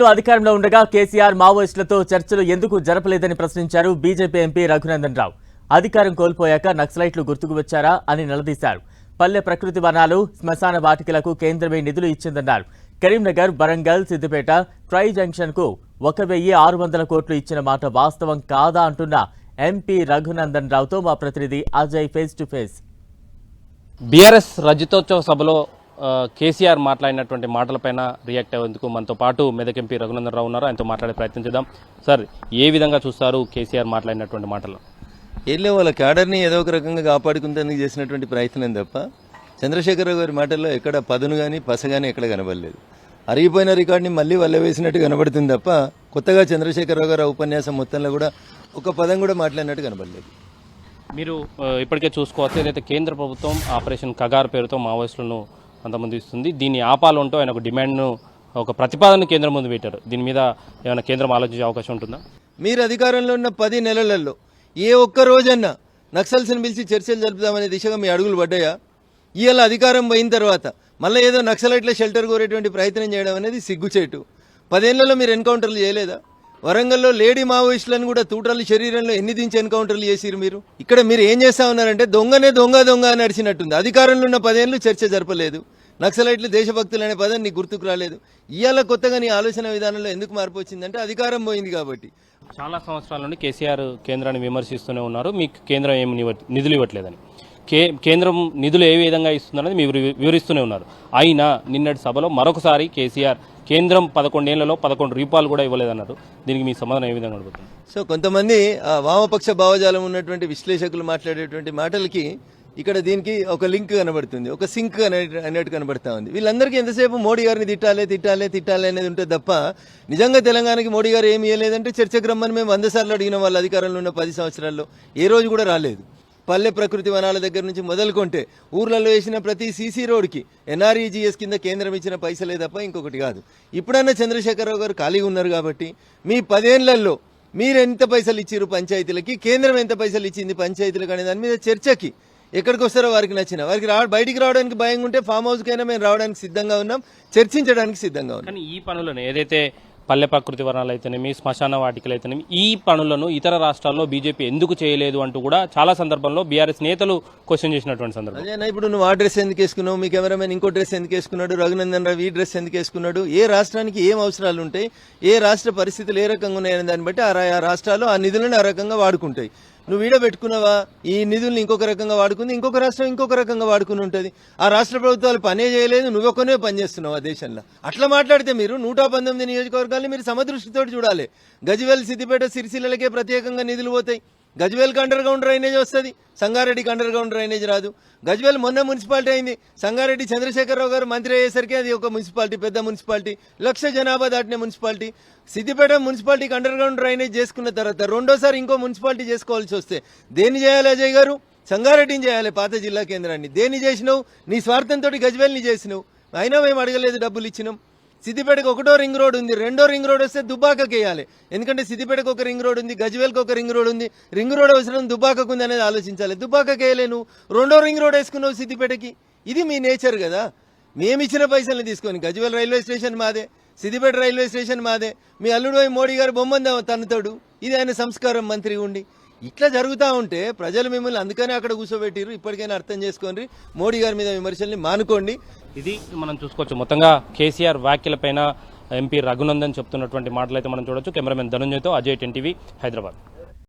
లో అధికారంలో ఉండగా కేసీఆర్ మావోయిస్టులతో చర్చలు ఎందుకు జరపలేదని ప్రశ్నించారు బీజేపీ ఎంపీ రఘునందన్ రావు. అధికారం కోల్పోయాక నక్సలైట్లు గుర్తుకు వచ్చారా అని నిలదీశారు. పల్లె ప్రకృతి వనాలు శ్మశాన వాటికలకు కేంద్రమే నిధులు ఇచ్చిందన్నారు. కరీంనగర్ వరంగల్ సిద్దిపేట ట్రై జంక్షన్కు ఒక వెయ్యి ఆరు వందల కోట్లు ఇచ్చిన మాట వాస్తవం కాదా అంటున్న ఎంపీ రఘునందన్ రావుతో మా ప్రతినిధి Ajay face to face. BRS రజతోత్సవ సభలో కేసీఆర్ మాట్లాడినటువంటి మాటలపైన రియాక్ట్ అయ్యేందుకు మనతో పాటు మెదక్ ఎంపీ రఘునందన్ రావు ఉన్నారు. ఆయనతో మాట్లాడే ప్రయత్నం చేద్దాం. సార్ ఏ విధంగా చూస్తారు కేసీఆర్ మాట్లాడినటువంటి మాటలు? ఏళ్ళే వాళ్ళ క్యాడర్ని ఏదో ఒక రకంగా కాపాడుకుంటేందుకు చేసినటువంటి ప్రయత్నం తప్ప? చంద్రశేఖరరావు గారి మాటల్లో ఎక్కడ పదును కానీ పస కానీ ఎక్కడ కనబడలేదు. అరిగిపోయిన రికార్డుని మళ్ళీ వల్ల వేసినట్టు కనబడుతుంది తప్ప కొత్తగా చంద్రశేఖరరావు గారు ఉపన్యాసం మొత్తంలో కూడా ఒక పదం కూడా మాట్లాడినట్టు కనబడలేదు. మీరు ఇప్పటికే చూసుకోవచ్చు. ఏదైతే కేంద్ర ప్రభుత్వం ఆపరేషన్ కగార్ పేరుతో మావోయిస్టులను అంతమంది ఇస్తుంది. దీన్ని ఆపాలంటూ ఆయన ఒక డిమాండ్ను ఒక ప్రతిపాదన కేంద్రం ముందు పెట్టారు. దీని మీద ఏమైనా కేంద్రం ఆలోచించే అవకాశం ఉంటుందా? మీరు అధికారంలో ఉన్న పది నెలలలో ఏ ఒక్క రోజన్నా నక్సల్స్ని పిలిచి చర్చలు జరుపుదామనే దిశగా మీ అడుగులు పడ్డాయా? ఇవాళ అధికారం పోయిన తర్వాత మళ్ళీ ఏదో నక్సలైట్ల షెల్టర్ కోరేటువంటి ప్రయత్నం చేయడం అనేది సిగ్గుచేటు. పదేళ్ళలో మీరు ఎన్కౌంటర్లు చేయలేదా? వరంగల్లో లేడీ మావోయిస్టులను కూడా తూటాలు శరీరంలో ఎన్ని దించి ఎన్కౌంటర్లు చేసిరు మీరు? ఇక్కడ మీరు ఏం చేస్తా ఉన్నారంటే దొంగనే దొంగ దొంగ అని నడిచినట్టుంది. అధికారంలో ఉన్న పదేళ్ళు చర్చ జరపలేదు. నక్సలైట్లు దేశభక్తులు అనే పదం నీకు గుర్తుకు రాలేదు. ఇవాళ కొత్తగా నీ ఆలోచన విధానంలో ఎందుకు మార్పు వచ్చిందంటే అధికారం పోయింది కాబట్టి. చాలా సంవత్సరాల నుండి కేసీఆర్ కేంద్రాన్ని విమర్శిస్తూనే ఉన్నారు. మీకు కేంద్రం ఏమి నివ- నిధులు ఇవ్వట్లేదని. కే కేంద్రం నిధులు ఏ విధంగా ఇస్తుందనేది మీరు వివరిస్తూనే ఉన్నారు. అయినా నిన్నటి సభలో మరొకసారి కేసీఆర్ కేంద్రం పదకొండేళ్ళలో పదకొండు రూపాయలు కూడా ఇవ్వలేదన్నారు. దీనికి మీ సమాధానం ఏ విధంగా అడుగుతుంది సో కొంతమంది వామపక్ష భావజాలం ఉన్నటువంటి విశ్లేషకులు మాట్లాడేటువంటి మాటలకి ఇక్కడ దీనికి ఒక లింక్ కనబడుతుంది. ఒక సింక్ అనే కనబడతా ఉంది. వీళ్ళందరికీ ఎంతసేపు మోడీ గారిని తిట్టాలి తిట్టాలి తిట్టాలి అనేది ఉంటే తప్ప నిజంగా తెలంగాణకి మోడీ గారు ఏమి ఇవ్వలేదంటే చర్చకు రమ్మని మేము వంద సార్లు అడిగిన వాళ్ళ అధికారంలో ఉన్న పది సంవత్సరాల్లో ఏ రోజు కూడా రాలేదు. పల్లె ప్రకృతి వనాల దగ్గర నుంచి మొదలుకొంటే ఊర్లలో వేసిన ప్రతి సీసీ రోడ్కి ఎన్ఆర్ఈజీఎస్ కింద కేంద్రం ఇచ్చిన పైసలే తప్ప ఇంకొకటి కాదు. ఇప్పుడన్నా చంద్రశేఖరరావు గారు ఖాళీగా ఉన్నారు కాబట్టి మీ పదేళ్ళలో మీరు ఎంత పైసలు ఇచ్చారు పంచాయతీలకి? కేంద్రం ఎంత పైసలు ఇచ్చింది పంచాయతీలకు అనే దాని మీద చర్చకి ఎక్కడికి వస్తారో వారికి నచ్చిన. వారికి రా బయటికి రావడానికి భయంగా ఉంటే ఫామ్ హౌస్కైనా మేము రావడానికి సిద్ధంగా ఉన్నాం చర్చించడానికి సిద్ధంగా ఉన్నాం. కానీ ఈ పనులను ఏదైతే పల్లె ప్రకృతి వనాలు అయితేనేమి శ్మశాన వాటికలు అయితేనేమి ఈ పనులను ఇతర రాష్ట్రాల్లో బీజేపీ ఎందుకు చేయలేదు అంటూ కూడా చాలా సందర్భంలో బీఆర్ఎస్ నేతలు క్వశ్చన్ చేసినటువంటి సందర్భం. అదేనా ఇప్పుడు నువ్వు ఆ డ్రెస్ ఎందుకు వేసుకున్నావు? మీ కెమెరామెన్ ఇంకో డ్రెస్ ఎందుకు వేసుకున్నాడు? రఘునందన్ రావు ఈ డ్రెస్ ఎందుకు వేసుకున్నాడు? ఏ రాష్ట్రానికి ఏం అవసరాలు ఉంటాయి? ఏ రాష్ట్ర పరిస్థితులు ఏ రకంగా ఉన్నాయనే దాన్ని బట్టి ఆ ఆ రాష్ట్రాలు ఆ నిధులను ఆ రకంగా వాడుకుంటాయి. నువ్వు ఈడబెట్టుకున్నావా ఈ నిధుల్ని ఇంకొక రకంగా వాడుకుంది ఇంకొక రాష్ట్రం ఇంకొక రకంగా వాడుకుని ఉంటుంది. ఆ రాష్ట్ర ప్రభుత్వాలు పనే చేయలేదు నువ్వొక్కనే పని చేస్తున్నావు ఆ దేశంలో. అట్లా మాట్లాడితే మీరు నూట పంతొమ్మిది నియోజకవర్గాల్ని మీరు సమదృష్టితో చూడాలి. గజ్వేల్ సిద్దిపేట సిరిసిల్లలకే ప్రత్యేకంగా నిధులు పోతాయి. గజ్వేల్కి అండర్ గ్రౌండ్ డ్రైనేజ్ వస్తుంది. సంగారెడ్డికి అండర్ గ్రౌండ్ డ్రైనేజ్ రాదు. గజ్వేల్ మొన్న మున్సిపాలిటీ అయింది. సంగారెడ్డి చంద్రశేఖరరావు గారు మంత్రి అయ్యేసరికి అది ఒక మున్సిపాలిటీ పెద్ద మున్సిపాలిటీ. లక్ష జనాభా దాటిన మున్సిపాలిటీ. సిద్దిపేట మున్సిపాలిటీకి అండర్ గ్రౌండ్ డ్రైనేజ్ చేసుకున్న తర్వాత రెండోసారి ఇంకో మున్సిపాలిటీ చేసుకోవాల్సి వస్తే దేన్ని చేయాలి అజయ్ గారు? సంగారెడ్డిని చేయాలి పాత జిల్లా కేంద్రాన్ని. దేన్ని చేసినావు? నీ స్వార్థంతో గజ్వేల్ని చేసినావు. అయినా మేము అడగలేదు డబ్బులు ఇచ్చినాం. సిద్దిపేటకు ఒకటో రింగ్ రోడ్ ఉంది రెండో రింగ్ రోడ్ వస్తే దుబ్బాకకి వేయాలి. ఎందుకంటే సిద్దిపేటకు ఒక రింగ్ రోడ్ ఉంది గజ్వేల్కి ఒక రింగ్ రోడ్ ఉంది. రింగ్ రోడ్ అవసరం దుబ్బాకకు ఉంది అనేది ఆలోచించాలి. దుబ్బాకకి వేయలేను రెండో రింగ్ రోడ్ వేసుకున్నావు సిద్దిపేటకి. ఇది మీ నేచర్ కదా. మేము ఇచ్చిన పైసల్ని తీసుకొని గజ్వేల్ రైల్వే స్టేషన్ మాదే సిద్దిపేట రైల్వే స్టేషన్ మాదే మీ అల్లుడు మోడీ గారు బొమ్మంది తన్నుతాడు ఇది ఆయన సంస్కారం మంత్రి ఉండి. ఇట్లా జరుగుతూ ఉంటే ప్రజలు మిమ్మల్ని అందుకనే అక్కడ కూర్చోబెట్టిర్రు ఇప్పటికైనా అర్థం చేసుకోండి. మోడీ గారి మీద విమర్శల్ని మానుకోండి. ఇది మనం చూసుకోవచ్చు. మొత్తంగా కేసీఆర్ వ్యాఖ్యలపైన ఎంపీ రఘునందన్ చెప్తున్నటువంటి మాటలు అయితే మనం చూడొచ్చు. కెమెరామెన్ ధనుంజయ్తో అజయ్ టెన్ టీవీ హైదరాబాద్.